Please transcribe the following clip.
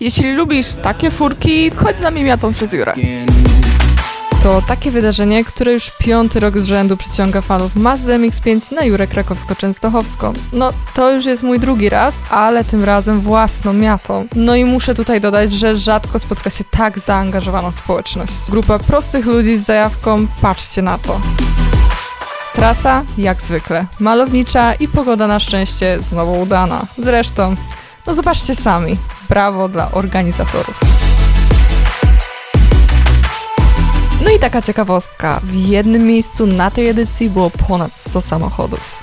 Jeśli lubisz takie furki, chodź z nami miatą przez Jurę. To takie wydarzenie, które już piąty rok z rzędu przyciąga fanów Mazda MX-5 na Jurę Krakowsko-Częstochowską. No, to już jest mój drugi raz, ale tym razem własną miatą. No i muszę tutaj dodać, że rzadko spotka się tak zaangażowaną społeczność. Grupa prostych ludzi z zajawką, patrzcie na to. Trasa, jak zwykle, malownicza i pogoda na szczęście znowu udana. Zresztą, no zobaczcie sami. Brawo dla organizatorów. No i taka ciekawostka. W jednym miejscu na tej edycji było ponad 100 samochodów.